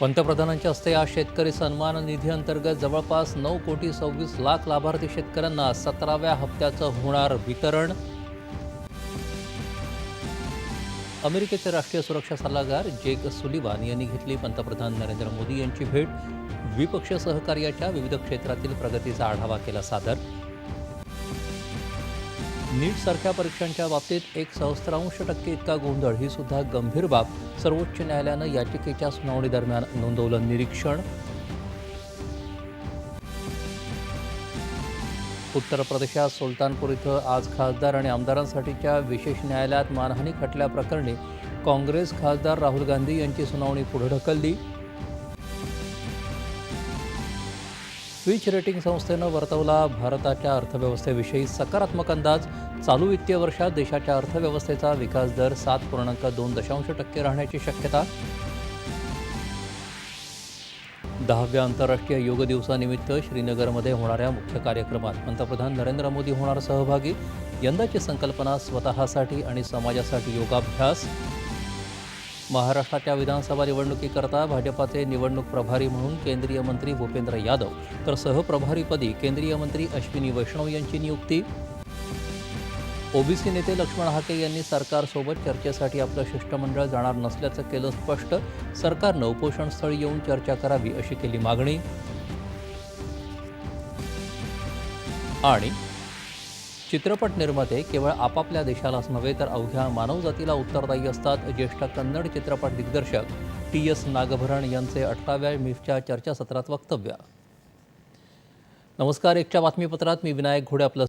पंतप्रधानांच्या हस्ते आज शेतकरी सन्मान निधी अंतर्गत जवळपास नऊ कोटी सव्वीस लाख लाभार्थी शेतकऱ्यांना सतराव्या हप्त्याचं होणार वितरण. अमेरिकेचे राष्ट्रीय सुरक्षा सल्लागार जेक सुलिवान यांनी घेतली पंतप्रधान नरेंद्र मोदी यांची भेट. द्विपक्षीय सहकार्याच्या विविध क्षेत्रातील प्रगतीचा आढावा केला सादर. नीट सारख्या परीक्षांच्या बाबतीत एक सहस्त्रांश टक्के इतका गोंधळ ही सुद्धा गंभीर बाब सर्वोच्च न्यायालयानं याचिकेच्या सुनावणी दरम्यान नोंदवलं निरीक्षण. उत्तर प्रदेशात सुलतानपूर इथं आज खासदार आणि आमदारांसाठीच्या विशेष न्यायालयात मानहानी खटल्याप्रकरणी काँग्रेस खासदार राहुल गांधी यांची सुनावणी पुढे ढकलली. स्विच रेटिंग संस्थेनं वर्तवला भारताच्या अर्थव्यवस्थेविषयी सकारात्मक अंदाज. चालू वित्तीय वर्षात देशाच्या अर्थव्यवस्थेचा विकास दर सात पूर्णांक दोन दशांश टक्के राहण्याची शक्यता. दहाव्या आंतरराष्ट्रीय योग दिवसानिमित्त श्रीनगरमध्ये होणाऱ्या मुख्य कार्यक्रमात पंतप्रधान नरेंद्र मोदी होणार सहभागी. यंदाची संकल्पना स्वतःसाठी आणि समाजासाठी योगाभ्यास. महाराष्ट्राच्या विधानसभा निवडणुकीकरता भाजपाचे निवडणूक प्रभारी म्हणून केंद्रीय मंत्री भूपेंद्र यादव तर सहप्रभारीपदी केंद्रीय मंत्री अश्विनी वैष्णव यांची नियुक्ती. ओबीसी नेते लक्ष्मण हाके यांनी सरकारसोबत चर्चेसाठी आपलं शिष्टमंडळ जाणार नसल्याचं केलं स्पष्ट सरकारनं उपोषणस्थळी येऊन चर्चा करावी अशी केली मागणी. आणि चित्रपट निर्माते केवळ आपापल्या देशालाच नव्हे तर अवघ्या मानवजातीला उत्तरदायी असतात ज्येष्ठ कन्नड चित्रपट दिग्दर्शक टी एस नागभरण यांचे अठराव्या मिफच्या चर्चासत्रात वक्तव्य. नमस्कार एकच्या बातमीपत्रात मी विनायक घोडे आपलं